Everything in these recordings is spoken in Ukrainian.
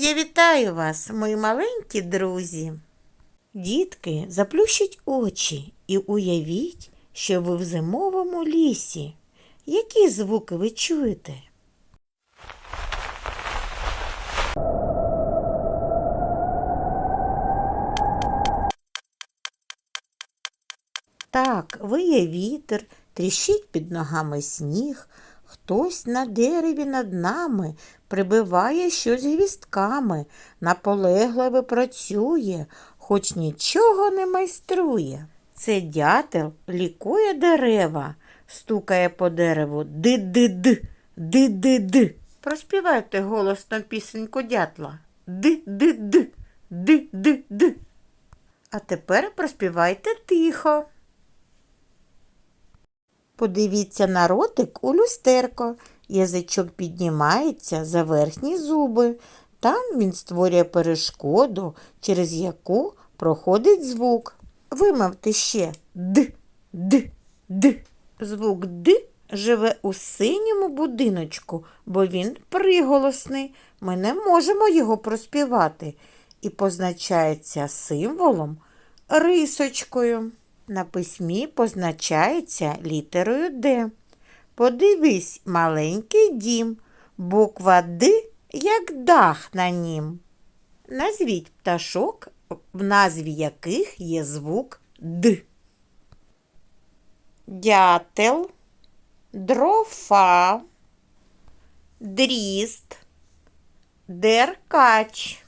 Я вітаю вас, мої маленькі друзі. Дітки, заплющіть очі і уявіть, що ви в зимовому лісі. Які звуки ви чуєте? Так, виє вітер, тріщить під ногами сніг, хтось на дереві над нами прибиває щось гвістками, наполегливо працює, хоч нічого не майструє. Це дятел лікує дерева, стукає по дереву ди-ди-ди, ди-ди-ди. Проспівайте голосно пісеньку дятла. Ди-ди-ди, ди-ди-ди. А тепер проспівайте тихо. Подивіться на ротик у люстерко. Язичок піднімається за верхні зуби. Там він створює перешкоду, через яку проходить звук. Вимовте ще д, д, д. Звук д живе у синьому будиночку, бо він приголосний. Ми не можемо його проспівати і позначається символом рисочкою. На письмі позначається літерою Д. Подивись, маленький дім, буква Д, як дах на нім. Назвіть пташок, в назві яких є звук Д. Дятел, дрофа, дріст, деркач.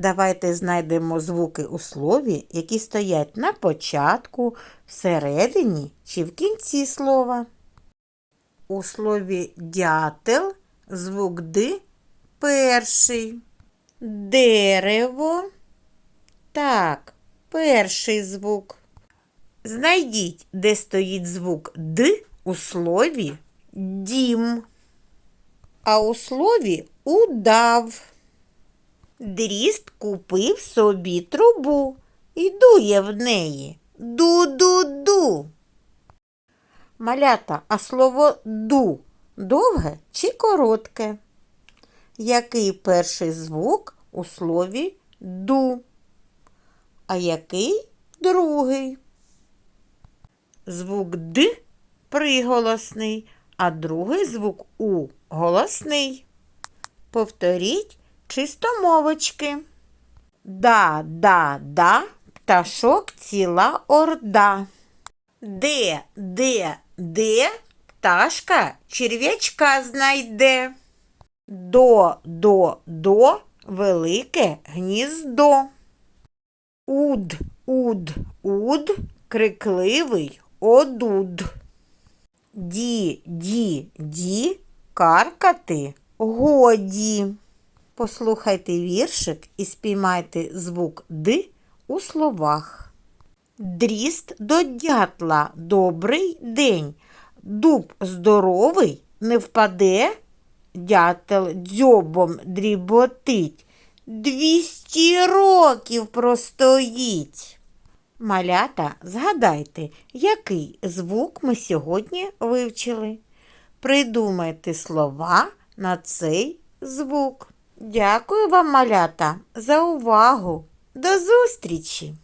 Давайте знайдемо звуки у слові, які стоять на початку, всередині чи в кінці слова. У слові дятел звук Д перший. Дерево. Так, перший звук. Знайдіть, де стоїть звук Д у слові дім. А у слові удав. Дріст купив собі трубу і дує в неї. Ду-ду-ду. Малята, а слово ду довге чи коротке? Який перший звук у слові ду? А який другий? Звук Д приголосний, а другий звук У голосний. Повторіть чистомовочки. Да, да, да, пташок ціла орда. Де, де, де пташка черв'ячка знайде. До, до, до велике гніздо. Уд, уд, уд, крикливий одуд. Ді, ді, ді, каркати годі. Послухайте віршик і спіймайте звук Д у словах. Дріст до дятла добрий день. Дуб здоровий не впаде. Дятел дзьобом дріботить. Двісті років простоїть. Малята, згадайте, який звук ми сьогодні вивчили. Придумайте слова на цей звук. Дякую вам, малята, за увагу. До зустрічі!